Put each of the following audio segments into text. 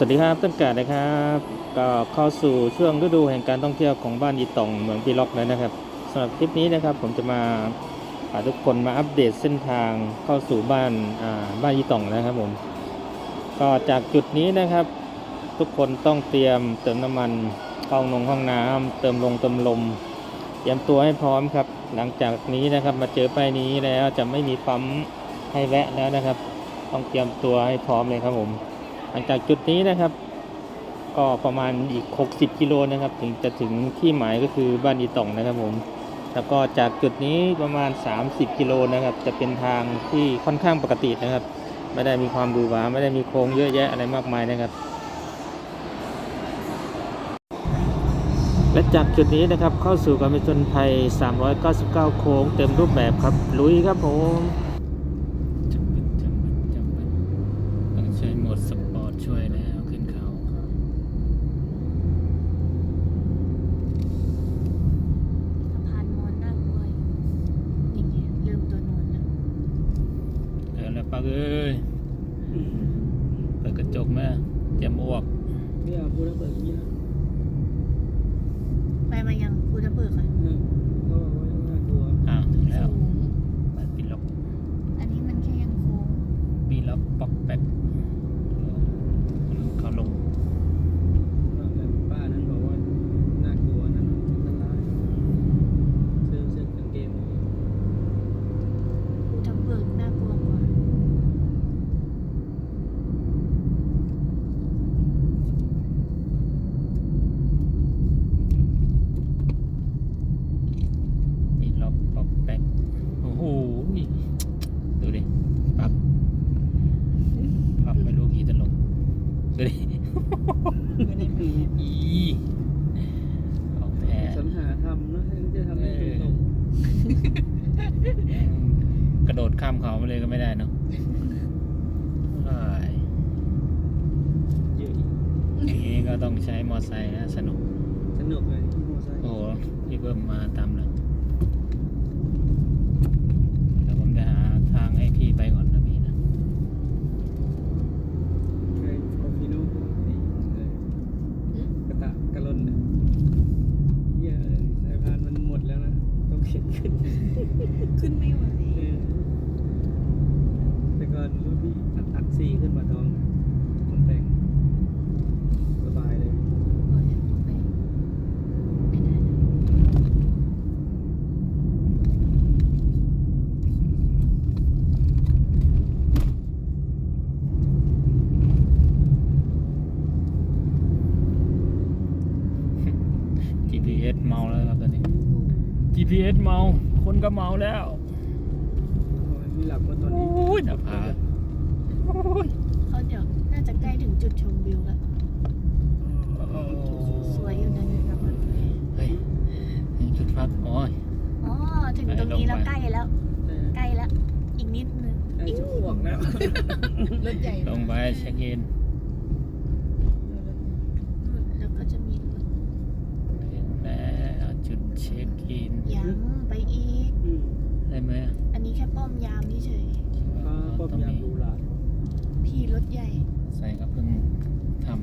สวัสดีครับต้นกาดนะครับก็เข้าสู่ช่วงฤดูแห่งการท่องเที่ยวของบ้านอีตองเมืองพีล็อกแล้วนะครับสำหรับคลิปนี้นะครับผมจะมาพาทุกคนมาอัปเดตเส้นทางเข้าสู่บ้านบ้านอีตองนะครับผมก็จากจุดนี้นะครับ ทุกคนต้องเตรียมเติมน้ำมันห้องนงห้องน้ำเติมลงเติมลม เตรียมตัวให้พร้อมครับ หลังจากนี้นะครับมาเจอป้ายนี้แล้วจะไม่มีปั๊มให้แวะแล้วนะครับ ต้องเตรียมตัวให้พร้อมเลยครับผม หลังจากจุดนี้นะครับ ก็ประมาณอีก 60 กิโลนะครับ ถึงจะถึงที่หมายก็คือบ้านอีต่องนะครับผมแล้วก็จากจุดนี้ประมาณ 30 กิโลนะครับ จะเป็นทางที่ค่อนข้างปกตินะครับ ไม่ได้มีความบูหวาไม่ได้มีโค้งเยอะแยะอะไรมากมายนะครับ และจากจุดนี้นะครับเข้าสู่การผจญภัย 399 โค้งเต็มรูปแบบครับลุยครับผมจำเป็นจำเป็นจำเป็นต้องใช้โหมดสปอร์ตช่วยแล้วขึ้นเขา สะพานมอนน่ากลัวอยู่นี่ไงเริ่มตัวนอนแล้ว เดี๋ยวแล้วปักเอ้ยเปิดกระจกมาเตรียมอ้วก ไม่เอาพูดแล้วเปิดอย่างนี้นะ ไปมายังภูทับเบิกค่ะ อืมเขาบอกว่าน่ากลัว อ้าวถึงแล้ว สูง บ้านปีล็อก อันนี้มันแค่ยังโค้ง ปีล็ อกป๊อกแป๊กเขาลง แบบป้านั้นบอกว่าน่ากลัวนั่นอันตรายเสื้อเสื้อกางเกง ภูทับเบิกน่ากลัวกว่า ปีล็อกป๊อกแป๊กโอ้โหดูดิปั๊บปั๊บไม่รู้กี่ตลกดูดิ ไม่ได้มี อีของแท้ สรรหาทำนะจะทำให้ตรง กระโดดข้ามเขามาเลยก็ไม่ได้เนาะอ้าย ๆเยอะอีก อย่างนี้ ก็ต้องใช้มอไซค์นะสนุก สนุกเลยที่มอไซค์โอ้โหพี่เบิ้มมาตามเลยเดี๋ยวผมจะหาทางให้พี่ไปก่อนนะพี่นะ ใครคอฟฟิโน่นี่เลย หึ กระตะกระลนเนี่ยเหี้ยอะสายพานมันหมดแล้วนะต้องเข็นขึ้น ขึ้นไม่ไหว เออแต่ก่อนรุ่นพี่อัดอัดซีขึ้นมาทองมันแต่งสบายเลย โอ้ยไปไม่ได้นะ จีพีเอสเมาแล้วครับตอนนี้ GPS เมา คนก็เมาแล้วโอ้ยไม่หลับก็ตอนโอ้นี้ยหน้าผาโอ้ยเขาเดี๋ยวน่าจะใกล้ถึงจุดชมวิวแล้ว สวยอยู่นะเนี่ยครับเฮ้ยนี่จุดพักโอ้ยอ๋อ ถึงตรงนี้แล้วใกล้แล้ว ใกล้แล้ว อีกนิดนึงไอ้อีกอ้วกแล้วรถใหญ่ลงไปเช็คอิน แล้วก็จะมีรถ ถึงแล้วจุดเช็คอิน ยังไปอีก อืม ได้ไหมอันนี้แค่ป้อมยามนี่เฉย ฟ้าป้อมยามดูหลาดพี่รถใหญ่ ใส่ก็เพิ่งทำ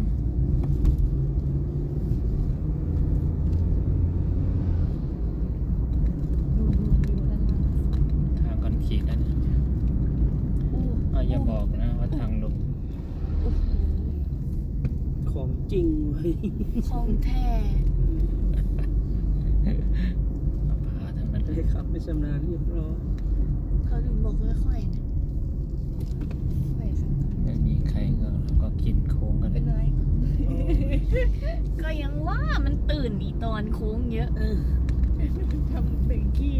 ทางคอนกรีตนั่นยอู้อ้าวอย่าบอกนะว่าทางลงโอ้โหของจริงเว้ยของแท้ ผาทั้งนั้น ไอ้ ขับไม่ชำนาญเรียบร้อยเขาถึงบอกค่อยๆนะไปสักหน่อยไม่มีใครก็เราก็กินโค้งกันเลเป็ยนไร ก็ยังว่ามันตื่นอีตอนโค้งเยอะเออทำเป็นขี้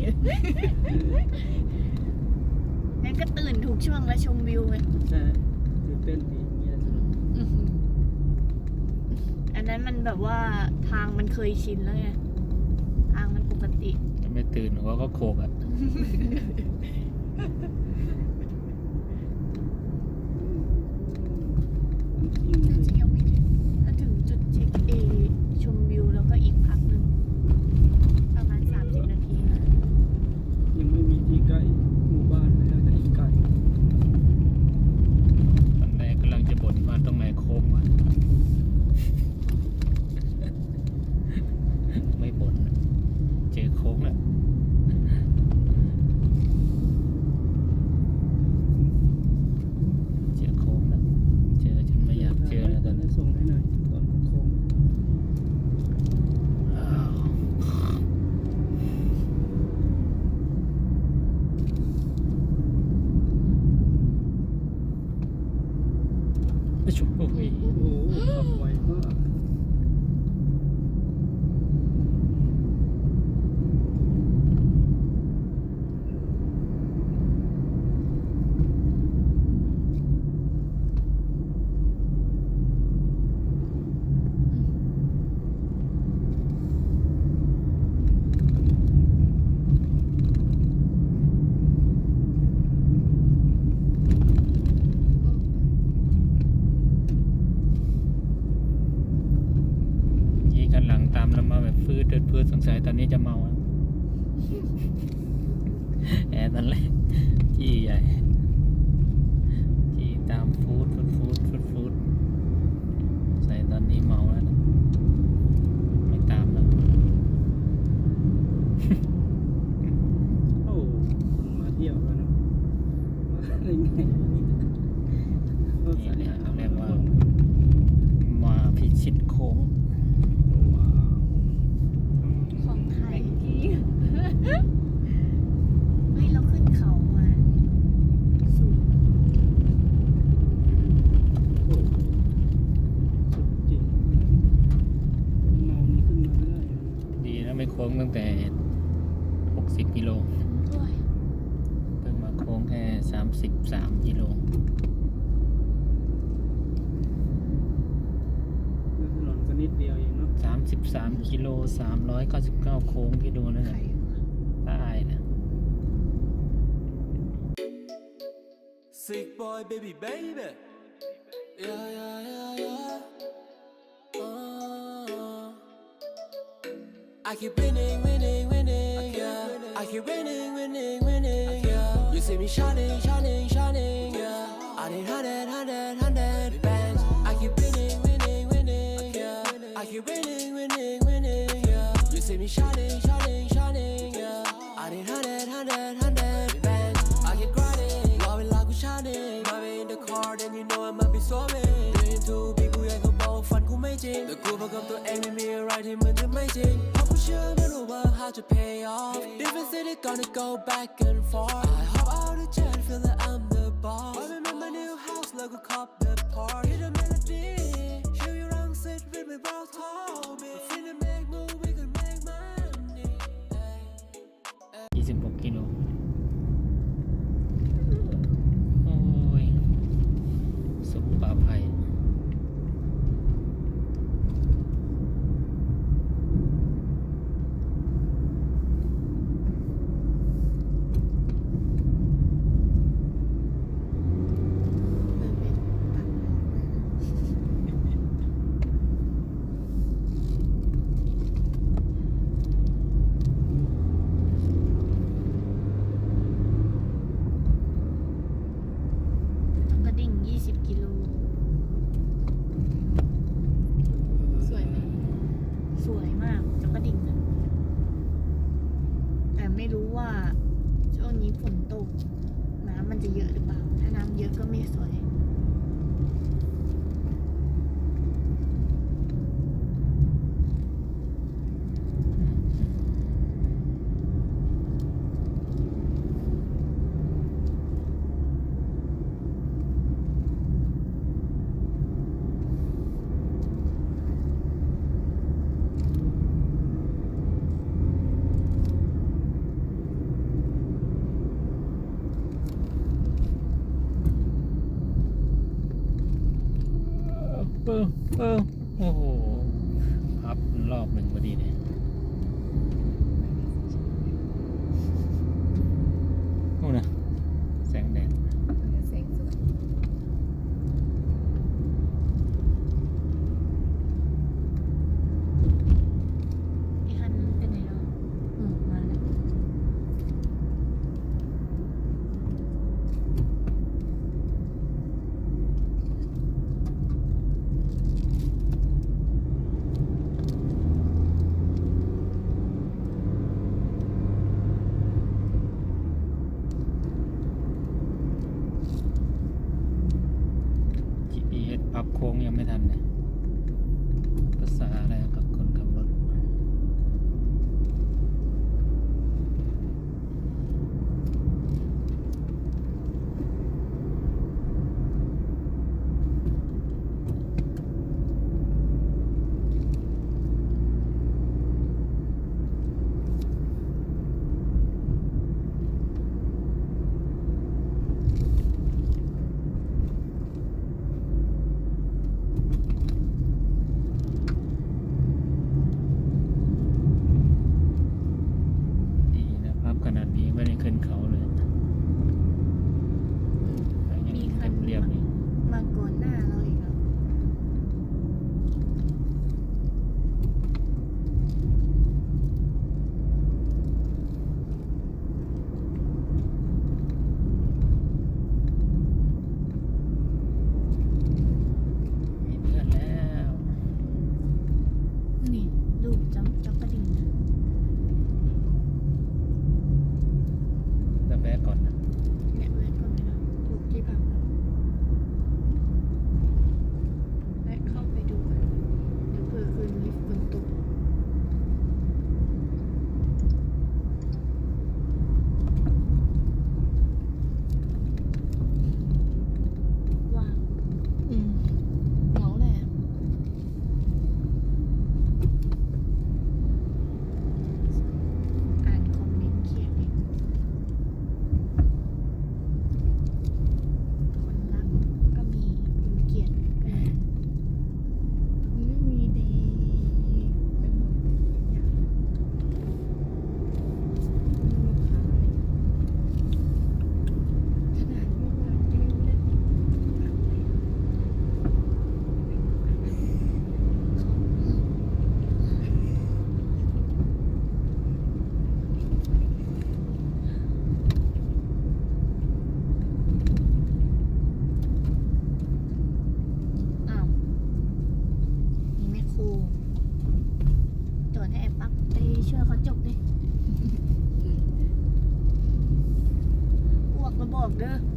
งั้นก็ตื่นถูกช่วงและชมวิวไงใช่ตื่นเต้นดีอย่างเงี้ยสนุกอื้อหืออันนั้นมันแบบว่าทางมันเคยชินแล้วไง ทางมันปกติถ้า ไม่ตื่นหัวก็โขกอะ จริง น่าจะยังไม่ถึงถ้าถึงจุดเช็คเอชมวิวแล้วก็อีกพักหนึ่งประมาณ 30 นาทีนะ ยังไม่มีที่ใกล้หมู่บ้านเลยนะแต่อีกไกล ตอนแรกกำลังจะบ่นว่าตรงไหนโค้งวะ อ เฮ้ยโอ้โหขับไวมาก ยี่กันหลังตามเรามาแบบฟืดเดินฟืดสงสัยตอนนี้จะเมาแล้ว แอร์ตอนแรกจี้ใหญ่จี้ตามฟูดฟูดฟูดฟูดฟูดใส่ตอนนี้เมาแล้วนะไม่ตามแล้ว โอ้คนมาเที่ยวกันเนาะมาอะไรไงรถสายทำแล้วว่า มาพิชิตโค้ง ว้าว ของไทยที่ เฮ้ยเราขึ้นเขามาสูงโอ้สุดจริงเมานี่ขึ้นมาไม่ได้เลยดีนะไม่โค้งตั้งแต่ 60 กิโลโอ้ยเพิ่งมาโค้งแค่ 33 กิโล แล้วถนนก็นิดเดียวเองเนาะ33 กิโล 399 โค้งที่ดูนะใครเนี่ยวะ Sick boy, baby, baby. Yeah, yeah, yeah, yeah. Uh, I keep winning, winning, winning. Yeah, I keep winning, winning, winning. Yeah, you see me shining, shining, shining. Yeah, I need hundred, hundred, hundred bands. I keep winning, winning, winning. Yeah, I keep winning, winning, winning. Yeah, you see me shining, shining, shining. Yeah, I need hundred, hundred, hundred know I might be swerving. Dream too big, กูอยากเขาบอกฝันกูไม่จริงแต่กูบอกกับตัวเองไม่มีอะไรที่มันจะไม่จริงเพราะกูเชื่อไม่รู้ว่า how to pay off Different city gonna go back and forth I hop out the jet feel that I'm the boss I remember new house แล้วก็ cop the park Hit the melody Show you wrong sit with my bro told me Finna make สวยมากจักระดิ่งอะแต่ไม่รู้ว่าช่วงนี้ฝนตกน้ำมันจะเยอะหรือเปล่า ถ้าน้ำเยอะก็ไม่สวย เด้อ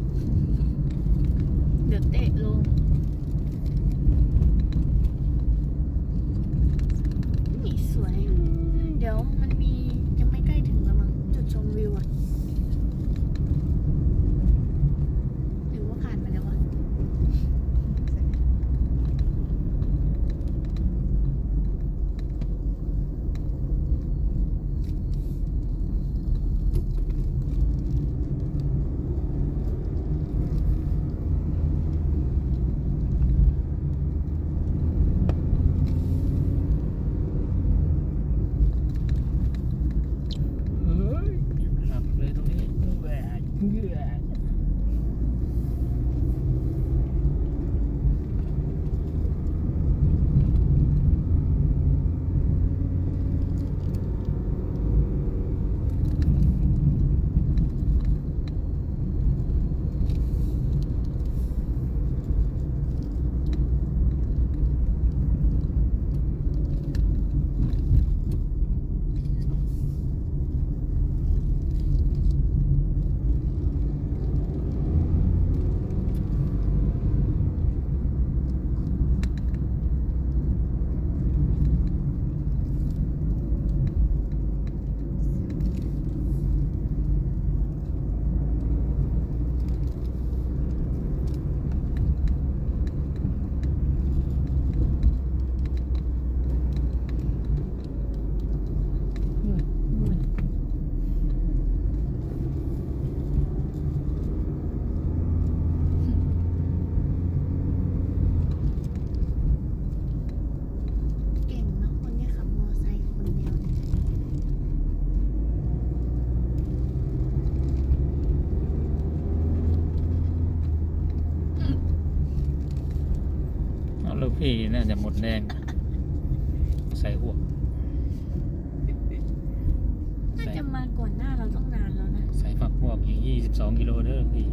ลูกพี่น่าจะหมดแรงใส่หัวกน่าจะมาก่อนหน้าเราต้องนานแล้วนะ ใส่ฝักหัวกอีกยี่สิบสองกิโลเด้อพี่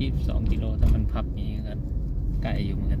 ยี่สิบสองกิโลถ้ามันพับนี้ก็ใกล้อยู่เหมือนกัน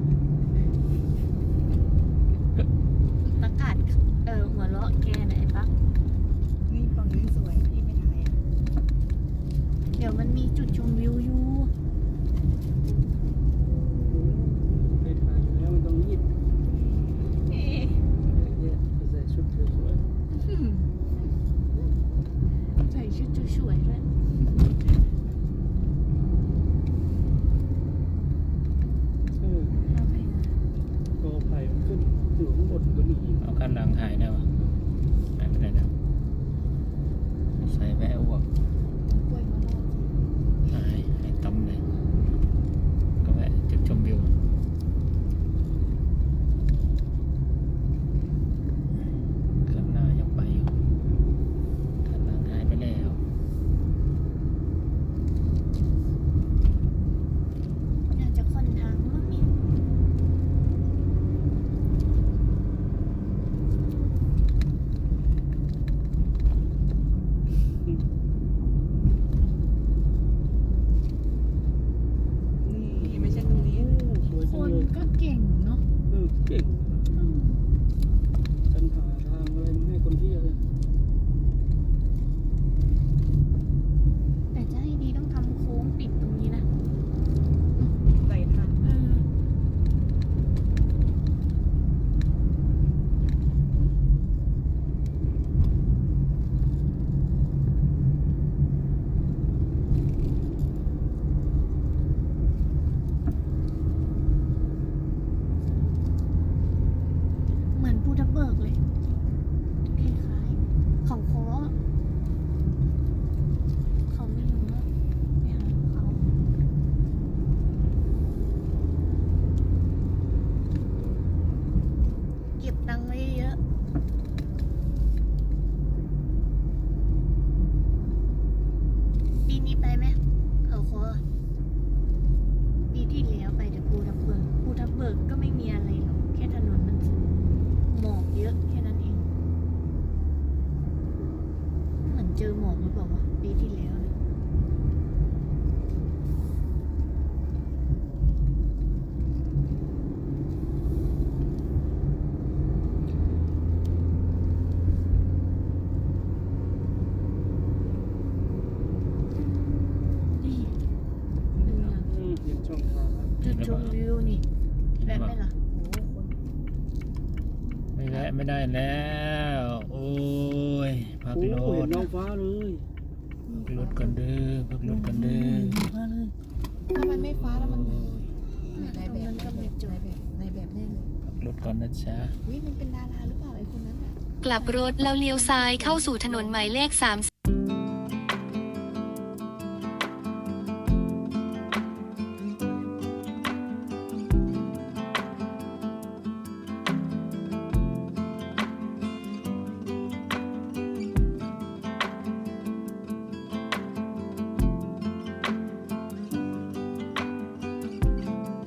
คันหลังหายแล้ว Tinh ไม่ได้แล้ว โอ้ยพักรถน้องฟ้าเลยพักรถกันเด้อพักรถกันเด้อถ้ามันไม่ฟ้าแล้วมันในแบบในแบบในแบบแน่เลยพักรถก่อนนะจ๊ะวิมันเป็นดาราหรือเปล่าไอ้คนนั้นกลับรถแล้วเลี้ยวซ้ายเข้าสู่ถนนหมายเลขสาม